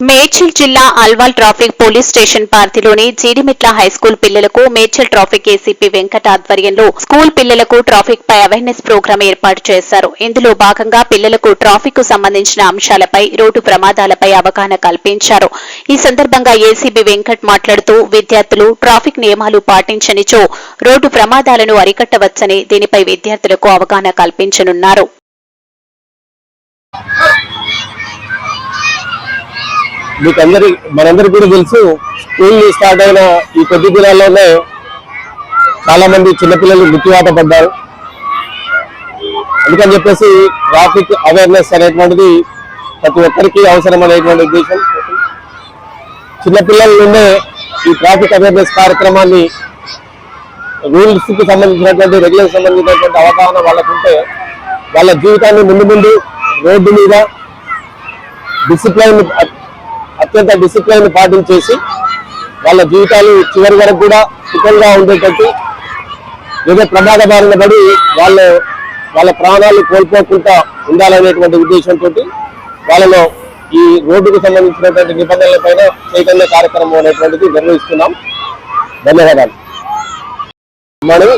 మేడ్చల్ జిల్లా Alwal traffic police station పరిధిలోని Jeedimetla high school పిల్లలకు మేడ్చల్ ట్రాఫిక్ ఏసీపీ వెంకట ఆధ్వర్యంలో స్కూల్ పిల్లలకు ట్రాఫిక్ పై అవేర్నెస్ ప్రోగ్రాం ఏర్పాటు చేశారు. ఇందులో భాగంగా పిల్లలకు ట్రాఫిక్కు సంబంధించిన అంశాలపై రోడ్డు ప్రమాదాలపై అవగాహన కల్పించారు. ఈ సందర్భంగా ఏసీబీ వెంకట్ మాట్లాడుతూ విద్యార్థులు ట్రాఫిక్ నియమాలు పాటించనిచో రోడ్డు ప్రమాదాలను అరికట్టవచ్చని దీనిపై విద్యార్థులకు అవగాహన కల్పించనున్నారు. మీకు అందరి మనందరికి కూడా తెలుసు. స్కూల్ స్టార్ట్ అయిన ఈ కొద్ది దినాల్లోనే చాలా మంది చిన్నపిల్లలు మృత్యువాత పడ్డారు. అందుకని చెప్పేసి ట్రాఫిక్ అవేర్నెస్ అనేటువంటిది ప్రతి ఒక్కరికి అవసరం అనేటువంటి ఉద్దేశం. చిన్నపిల్లల నుండే ఈ ట్రాఫిక్ అవేర్నెస్ కార్యక్రమాన్ని రూల్స్కి సంబంధించినటువంటి రెగ్యులర్ సంబంధించినటువంటి అవగాహన వాళ్ళకుంటే వాళ్ళ జీవితాన్ని ముందు ముందు రోడ్డు మీద డిసిప్లైన్ అత్యంత డిసిప్లైన్ పాటించేసి వాళ్ళ జీవితాలు చివరి వరకు కూడా సుఖంగా ఉండేటట్టు ఏదో ప్రమాద బారిన పడి వాళ్ళ వాళ్ళ ప్రాణాలు కోల్పోకుండా ఉండాలనేటువంటి ఉద్దేశంతో వాళ్ళలో ఈ రోడ్డుకు సంబంధించినటువంటి నిబంధనల పైన చైతన్య కార్యక్రమం అనేటువంటిది నిర్వహిస్తున్నాం. ధన్యవాదాలు. మనం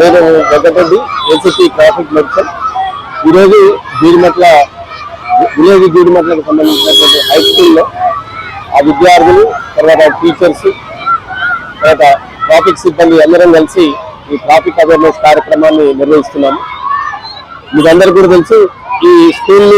నేను వెంకటరెడ్డి ఏసీపీ ట్రాఫిక్ మెడిసిన్ ఈరోజు జీడిమట్ల విలేజ్ జీడిమట్లకు సంబంధించినటువంటి హై స్కూల్లో ఆ విద్యార్థులు తర్వాత టీచర్స్ తర్వాత ట్రాఫిక్ సిబ్బంది అందరం కలిసి ఈ ట్రాఫిక్ అవేర్నెస్ కార్యక్రమాన్ని నిర్వహిస్తున్నాము. మీకందరికీ కూడా తెలుసు ఈ స్కూల్